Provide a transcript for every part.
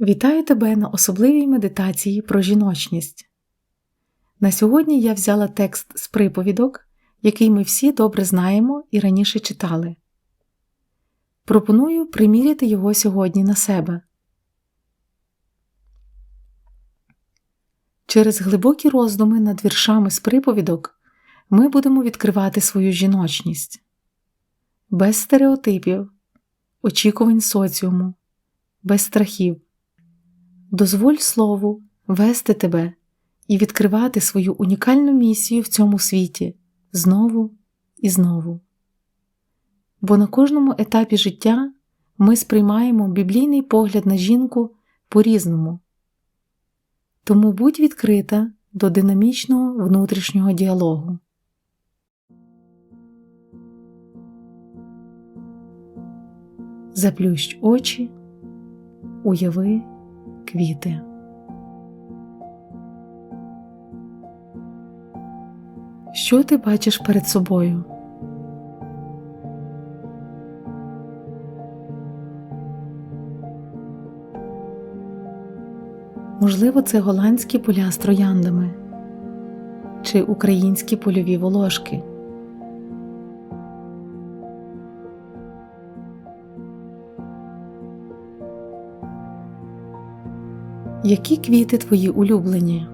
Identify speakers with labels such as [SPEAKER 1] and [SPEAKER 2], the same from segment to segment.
[SPEAKER 1] Вітаю тебе на особливій медитації про жіночність. На сьогодні я взяла текст з приповідок, який ми всі добре знаємо і раніше читали. Пропоную приміряти його сьогодні на себе. Через глибокі роздуми над віршами з приповідок ми будемо відкривати свою жіночність без стереотипів, очікувань соціуму, без страхів. Дозволь слову вести тебе і відкривати свою унікальну місію в цьому світі знову і знову. Бо на кожному етапі життя ми сприймаємо біблійний погляд на жінку по-різному. Тому будь відкрита до динамічного внутрішнього діалогу. Заплющ очі, уяви квіти. Що ти бачиш перед собою? Можливо, це голландські поля з трояндами чи українські польові волошки. Які квіти твої улюблені?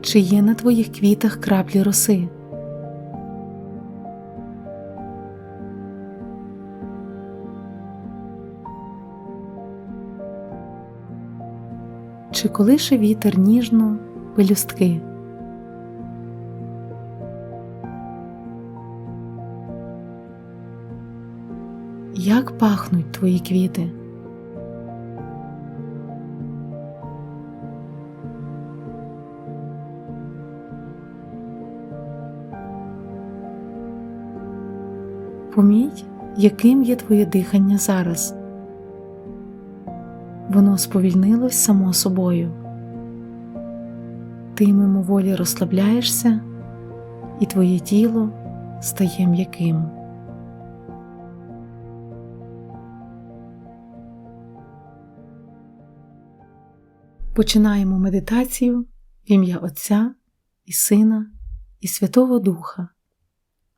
[SPEAKER 1] Чи є на твоїх квітах краплі роси? Чи колише вітер ніжно пелюстки? Як пахнуть твої квіти? Поміть, яким є твоє дихання зараз. Воно сповільнилось само собою. Ти мимоволі розслабляєшся, і твоє тіло стає м'яким. Починаємо медитацію в ім'я Отця і Сина і Святого Духа.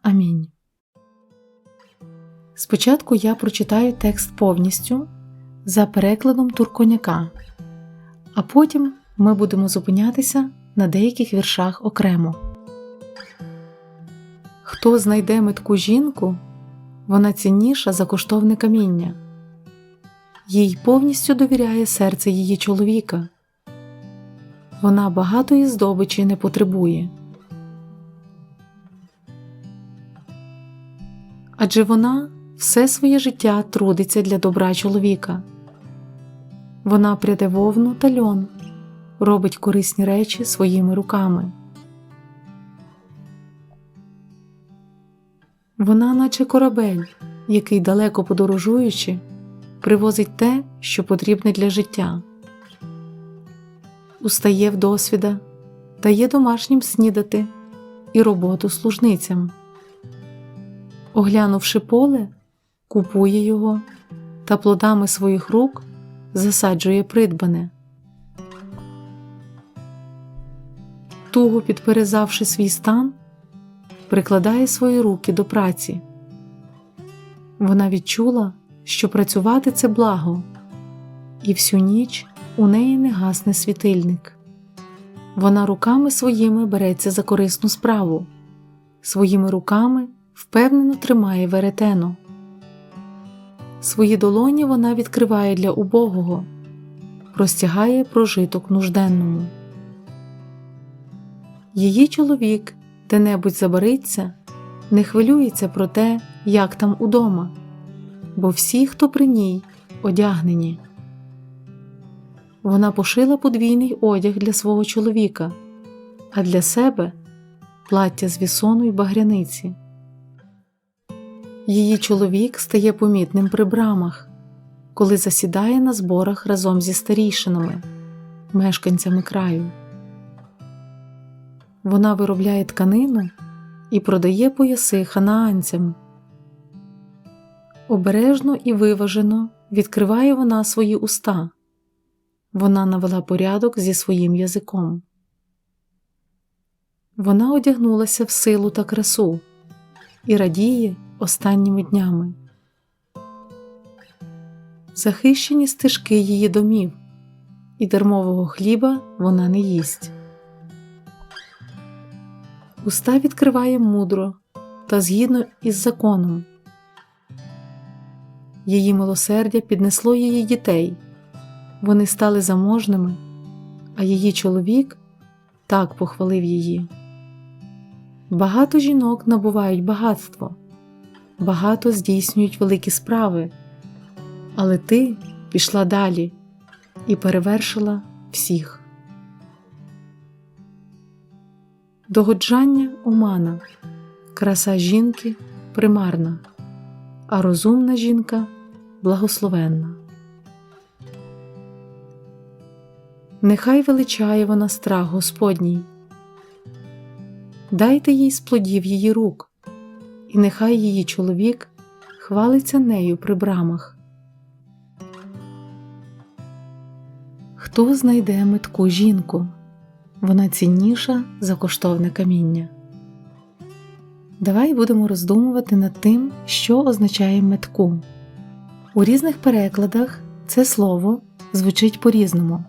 [SPEAKER 1] Амінь. Спочатку я прочитаю текст повністю за перекладом турконяка, а потім ми будемо зупинятися на деяких віршах окремо. Хто знайде метку жінку, вона цінніша за коштовне каміння, їй повністю довіряє серце її чоловіка. Вона багатої здобичі не потребує. Адже вона все своє життя трудиться для добра чоловіка. Вона пряде вовну та льон, робить корисні речі своїми руками. Вона, наче корабель, який далеко подорожуючи, привозить те, що потрібне для життя устає в досвіда, дає домашнім снідати і роботу служницям. Оглянувши поле, купує його та плодами своїх рук засаджує придбане. Туго підперезавши свій стан, прикладає свої руки до праці. Вона відчула, що працювати це благо, і всю ніч у неї не гасне світильник. Вона руками своїми береться за корисну справу, своїми руками впевнено тримає веретено. Свої долоні вона відкриває для убогого, простягає прожиток нужденному. Її чоловік де-небудь забариться, не хвилюється про те, як там удома, бо всі, хто при ній, одягнені. Вона пошила подвійний одяг для свого чоловіка, а для себе плаття з вісону й багряниці. Її чоловік стає помітним при брамах, коли засідає на зборах разом зі старійшинами, мешканцями краю. Вона виробляє тканину і продає пояси ханаанцям. Обережно і виважено відкриває вона свої уста. Вона навела порядок зі своїм язиком. Вона одягнулася в силу та красу і радіє останніми днями. Захищені стежки її домів, і дармового хліба вона не їсть. Уста відкриває мудро та згідно із законом. Її милосердя піднесло її дітей, вони стали заможними, а її чоловік так похвалив її. Багато жінок набувають багатство, багато здійснюють великі справи, але ти пішла далі і перевершила всіх. Догоджання омана, краса жінки примарна, а розумна жінка благословенна. Нехай величає вона страх Господній, дайте їй з плодів її рук, і нехай її чоловік хвалиться нею при брамах. Хто знайде метку жінку? Вона цінніша за коштовне каміння. Давай будемо роздумувати над тим, що означає метку. У різних перекладах це слово звучить по-різному,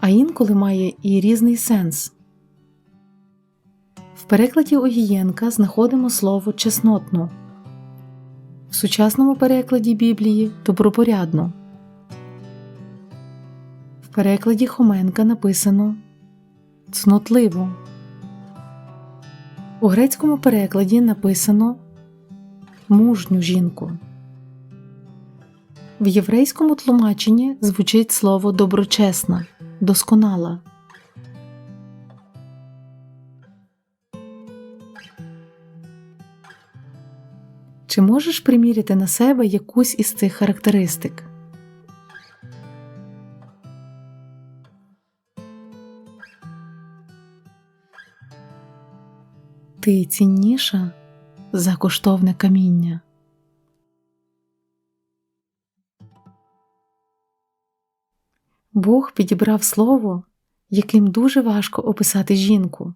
[SPEAKER 1] а інколи має і різний сенс. В перекладі Огієнка знаходимо слово чеснотну, в сучасному перекладі Біблії добропорядну. В перекладі Хоменка написано цнотливо. У грецькому перекладі написано мужню жінку. В єврейському тлумаченні звучить слово доброчесна, досконала. Чи можеш приміряти на себе якусь із цих характеристик? Ти цінніша за коштовне каміння. Бог підібрав слово, яким дуже важко описати жінку.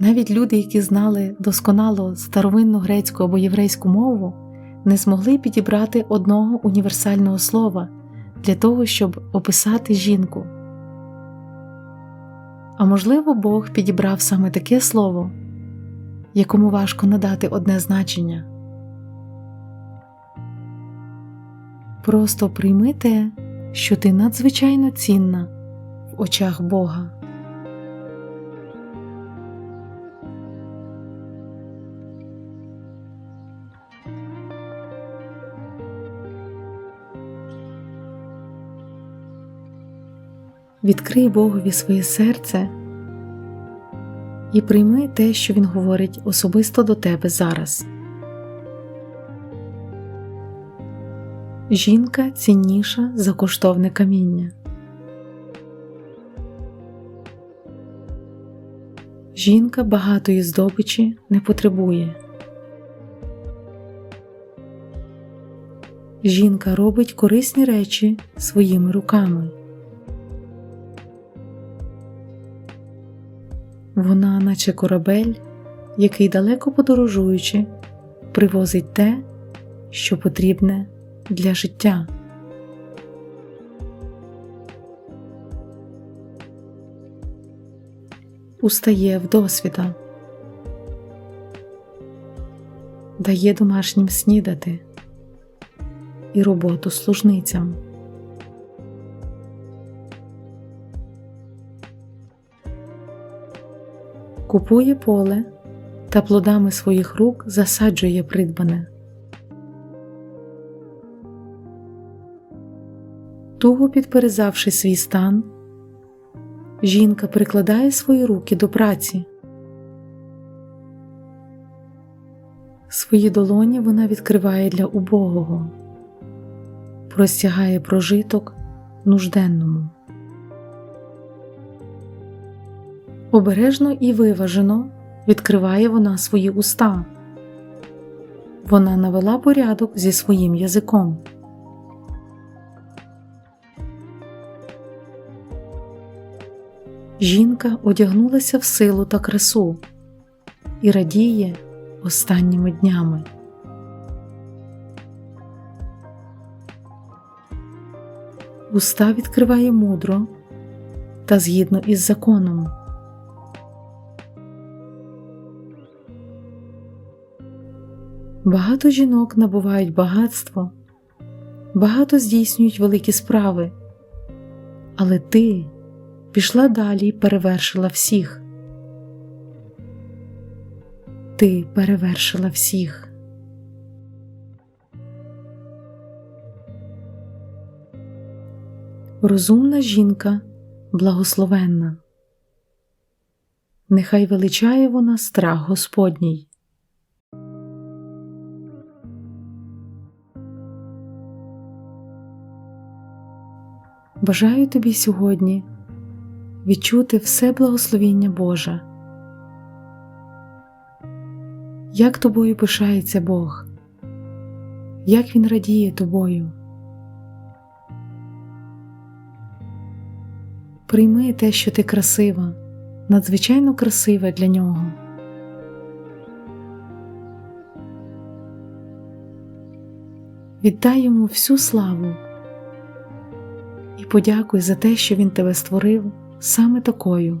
[SPEAKER 1] Навіть люди, які знали досконало старовинну грецьку або єврейську мову, не змогли підібрати одного універсального слова для того, щоб описати жінку. А можливо, Бог підібрав саме таке слово, якому важко надати одне значення. Просто прийми те, що ти надзвичайно цінна в очах Бога. Відкрий Богові своє серце і прийми те, що Він говорить особисто до тебе зараз. Жінка цінніша за коштовне каміння. Жінка багатої здобичі не потребує. Жінка робить корисні речі своїми руками. Вона, наче корабель, який далеко подорожуючи, привозить те, що потрібне для життя. Устає в досвіда, дає домашнім снідати і роботу служницям. Купує поле та плодами своїх рук засаджує придбане. Туго підперезавши свій стан, жінка прикладає свої руки до праці. Свої долоні вона відкриває для убогого, простягає прожиток нужденному. Обережно і виважено відкриває вона свої уста. Вона навела порядок зі своїм язиком. Жінка одягнулася в силу та красу і радіє останніми днями. Уста відкриває мудро та згідно із законом. Багато жінок набувають багатство, багато здійснюють великі справи, але ти пішла далі і перевершила всіх. Ти перевершила всіх. Розумна жінка благословенна. Нехай величає вона страх Господній. Бажаю тобі сьогодні відчути все благословіння Боже. Як тобою пишається Бог, як Він радіє тобою. Прийми те, що ти красива, надзвичайно красива для нього. Віддай йому всю славу і подякуй за те, що він тебе створив саме такою.